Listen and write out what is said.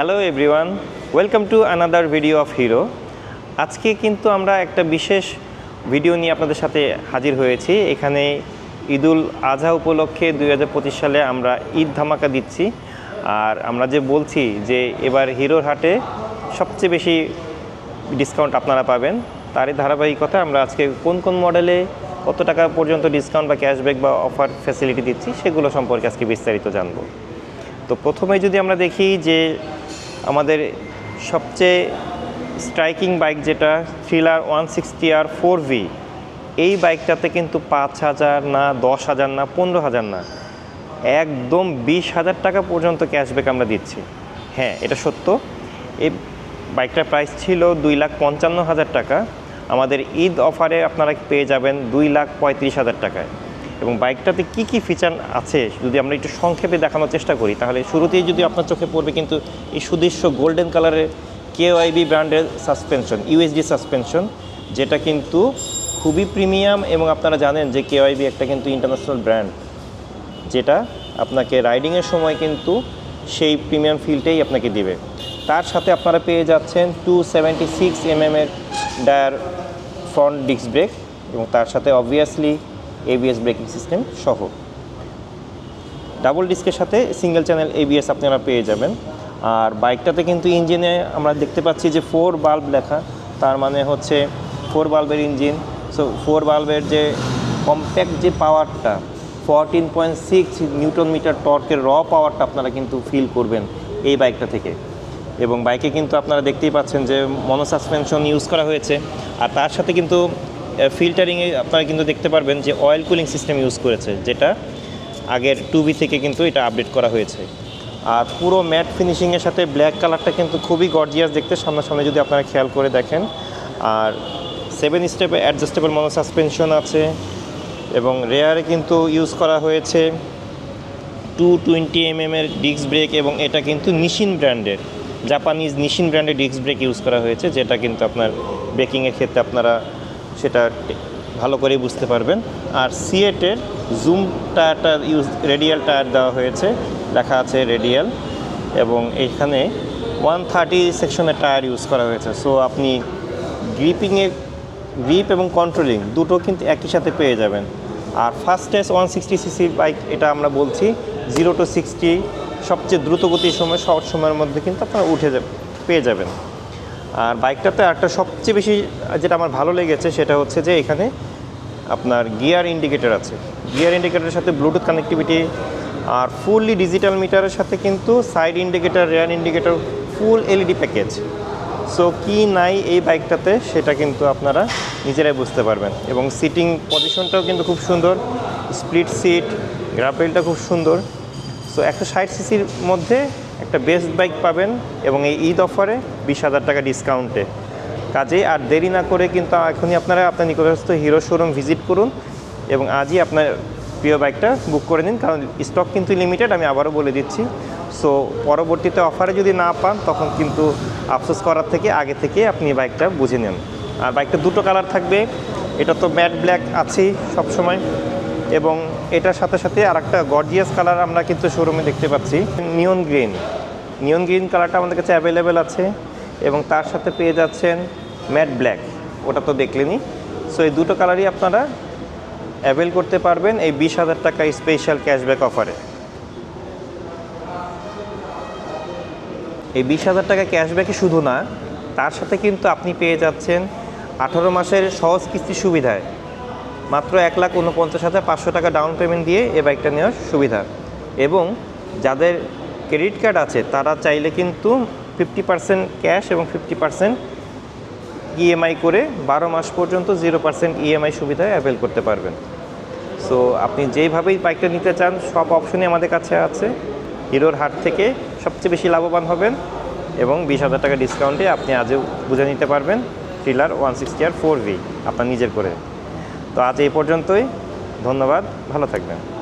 Hello everyone welcome to another video of Hero আজকে কিন্তু আমরা একটা বিশেষ ভিডিও নিয়ে আপনাদের সাথে হাজির হয়েছি। এখানে ঈদুল আজহা উপলক্ষে দুই হাজার পঁচিশ সালে আমরা ঈদ ধামাকা দিচ্ছি। আর আমরা যে বলছি যে এবার হিরোর হাটে সবচেয়ে বেশি ডিসকাউন্ট আপনারা পাবেন, তারই ধারাবাহিকতা আমরা আজকে কোন কোন মডেলে কত টাকা পর্যন্ত ডিসকাউন্ট বা ক্যাশব্যাক বা অফার ফ্যাসিলিটি দিচ্ছি, সেগুলো সম্পর্কে আজকে বিস্তারিত জানব। তো প্রথমে যদি আমরা দেখি যে আমাদের সবচেয়ে স্ট্রাইকিং বাইক যেটা Thriller one sixty R four V এই বাইকটাতে কিন্তু পাঁচ হাজার না, দশ হাজার না, পনেরো হাজার না, একদম বিশ হাজার টাকা পর্যন্ত ক্যাশব্যাক আমরা দিচ্ছি। হ্যাঁ এটা সত্য। এই বাইকটার প্রাইস ছিল দুই লাখ পঞ্চান্ন হাজার টাকা। আমাদের ঈদ অফারে আপনারা পেয়ে যাবেন দুই লাখ পঁয়ত্রিশ হাজার টাকায়। এবং বাইকটাতে কি কি ফিচার আছে যদি আমরা একটু সংক্ষেপে দেখানোর চেষ্টা করি, তাহলে শুরুতেই যদি আপনার চোখে পড়বে কিন্তু এই সুদৃশ্য গোল্ডেন কালারের কেওআইবি ব্র্যান্ডের সাসপেনশন ইউএসডি সাসপেনশন যেটা কিন্তু খুবই প্রিমিয়াম এবং আপনারা জানেন যে কেওআইবি একটা কিন্তু ইন্টারন্যাশনাল ব্র্যান্ড যেটা আপনাকে রাইডিংয়ের সময় কিন্তু সেই প্রিমিয়াম ফিলটাই আপনাকে দিবে। তার সাথে আপনারা পেয়ে যাচ্ছেন টু সেভেন্টি সিক্স এমএমের ডায়ার ফ্রন্ট ডিস্ক ব্রেক এবং তার সাথে অবভিয়াসলি এবিএস ব্রেকিং সিস্টেম সহ। ডাবল ডিস্কের সাথে সিঙ্গেল চ্যানেল এবিএস আপনারা পেয়ে যাবেন। আর বাইকটাতে কিন্তু ইঞ্জিনে আমরা দেখতে পাচ্ছি যে ফোর বাল্ব লেখা, তার মানে হচ্ছে ফোর বাল্বের ইঞ্জিন। সো ফোর বাল্বের যে কম্প্যাক্ট যে পাওয়ারটা fourteen point six newton metre টর্কের র পাওয়ারটা আপনারা কিন্তু ফিল করবেন এই বাইকটা থেকে। এবং বাইকে কিন্তু আপনারা দেখতেই পাচ্ছেন যে মনো সাসপেনশন ইউজ করা হয়েছে। আর তার সাথে কিন্তু ফিল্টারিংয়ে আপনারা কিন্তু দেখতে পারবেন যে অয়েল কুলিং সিস্টেম ইউজ করেছে, যেটা আগের টু বি থেকে কিন্তু এটা আপডেট করা হয়েছে। আর পুরো ম্যাট ফিনিশিংয়ের সাথে ব্ল্যাক কালারটা কিন্তু খুবই গর্জিয়াস দেখতে সামনাসামনি যদি আপনারা খেয়াল করে দেখেন। আর সেভেন স্টেপে অ্যাডজাস্টেবল মনো সাসপেনশন আছে এবং রেয়ারে কিন্তু ইউজ করা হয়েছে টু টোয়েন্টি এমএমের ডিস্ক ব্রেক এবং এটা কিন্তু নিশিন ব্র্যান্ডের জাপানিজ নিশিন ব্র্যান্ডের ডিস্ক ব্রেক ইউজ করা হয়েছে, যেটা কিন্তু আপনার ব্রেকিংয়ের ক্ষেত্রে আপনারা সেটা ভালো করে বুঝতে পারবেন। আর সিএটের জুম টায়ারটা ইউজ রেডিয়াল টায়ার দেওয়া হয়েছে, লেখা আছে রেডিয়াল এবং এখানে ওয়ান থার্টি সেকশনের টায়ার ইউজ করা হয়েছে। সো আপনি গ্রিপিংয়ে গ্রিপ এবং কন্ট্রোলিং দুটো কিন্তু একই সাথে পেয়ে যাবেন। আর fastest one sixty CC bike এটা আমরা বলছি জিরো টু সিক্সটি সবচেয়ে দ্রুতগতির সময় শর্ট সময়ের মধ্যে কিন্তু আপনারা উঠে যাবে পেয়ে যাবেন। আর বাইকটাতে একটা সবচেয়ে বেশি যেটা আমার ভালো লেগেছে সেটা হচ্ছে যে এখানে আপনার গিয়ার ইন্ডিকেটর আছে। গিয়ার ইন্ডিকেটরের সাথে ব্লুটুথ কানেক্টিভিটি আর ফুললি ডিজিটাল মিটারের সাথে কিন্তু side indicator, rear indicator, full LED package. So কি নাই এই বাইকটাতে সেটা কিন্তু আপনারা নিজেরাই বুঝতে পারবেন। এবং সিটিং পজিশনটাও কিন্তু খুব সুন্দর, স্প্লিট সিট গ্রাফেলটা খুব সুন্দর। সো একশো ষাট সিসির মধ্যে একটা বেস্ট বাইক পাবেন এবং এই ঈদ অফারে বিশ হাজার টাকা ডিসকাউন্টে কাজেই আর দেরি না করে কিন্তু এখনই আপনারা আপনার নিকটস্থ হিরো শোরুম ভিজিট করুন এবং আজই আপনার প্রিয় বাইকটা বুক করে নিন, কারণ স্টক কিন্তু লিমিটেড আমি আবারও বলে দিচ্ছি। সো পরবর্তীতে অফারে যদি না পান, তখন কিন্তু আফসোস করার থেকে আগে থেকে আপনি বাইকটা বুঝে নেন। আর বাইকটা দুটো কালার থাকবে, এটা তো ম্যাট ব্ল্যাক আছেই সবসময়। এবং এটার সাথে সাথে আর একটা গর্জিয়াস কালার আমরা কিন্তু শোরুমে দেখতে পাচ্ছি নিয়ন গ্রিন নিয়ন গ্রিন কালারটা আমাদের কাছে অ্যাভেলেবেল আছে এবং তার সাথে পেয়ে যাচ্ছেন ম্যাট ব্ল্যাক ওটা তো দেখলেনই। সো এই দুটো কালারই আপনারা অ্যাভেল করতে পারবেন এই বিশ হাজার টাকা স্পেশাল ক্যাশব্যাক অফারে এই বিশ হাজার টাকা ক্যাশব্যাকে শুধু না, তার সাথে কিন্তু আপনি পেয়ে যাচ্ছেন আঠারো মাসের সহজ কিস্তি সুবিধায় মাত্র এক লাখ উনপঞ্চাশ হাজার পাঁচশো টাকা ডাউন পেমেন্ট দিয়ে এই বাইকটা নেওয়ার সুবিধা। এবং যাদের ক্রেডিট কার্ড আছে, তারা চাইলে কিন্তু ফিফটি পার্সেন্ট ক্যাশ এবং ফিফটি পার্সেন্ট ইএমআই করে বারো মাস পর্যন্ত জিরো পার্সেন্ট ইএমআই সুবিধায় অ্যাভেল করতে পারবেন। সো আপনি যেইভাবেই বাইকটা নিতে চান, সব অপশনই আমাদের কাছে আছে। হিরোর হাট থেকে সবচেয়ে বেশি লাভবান হবেন এবং বিশ হাজার টাকা ডিসকাউন্টে আপনি আজও বুঝে নিতে পারবেন Thriller one sixty R four V আপনার নিজের করে। তো আজ এই পর্যন্তই। ধন্যবাদ। ভালো থাকবেন।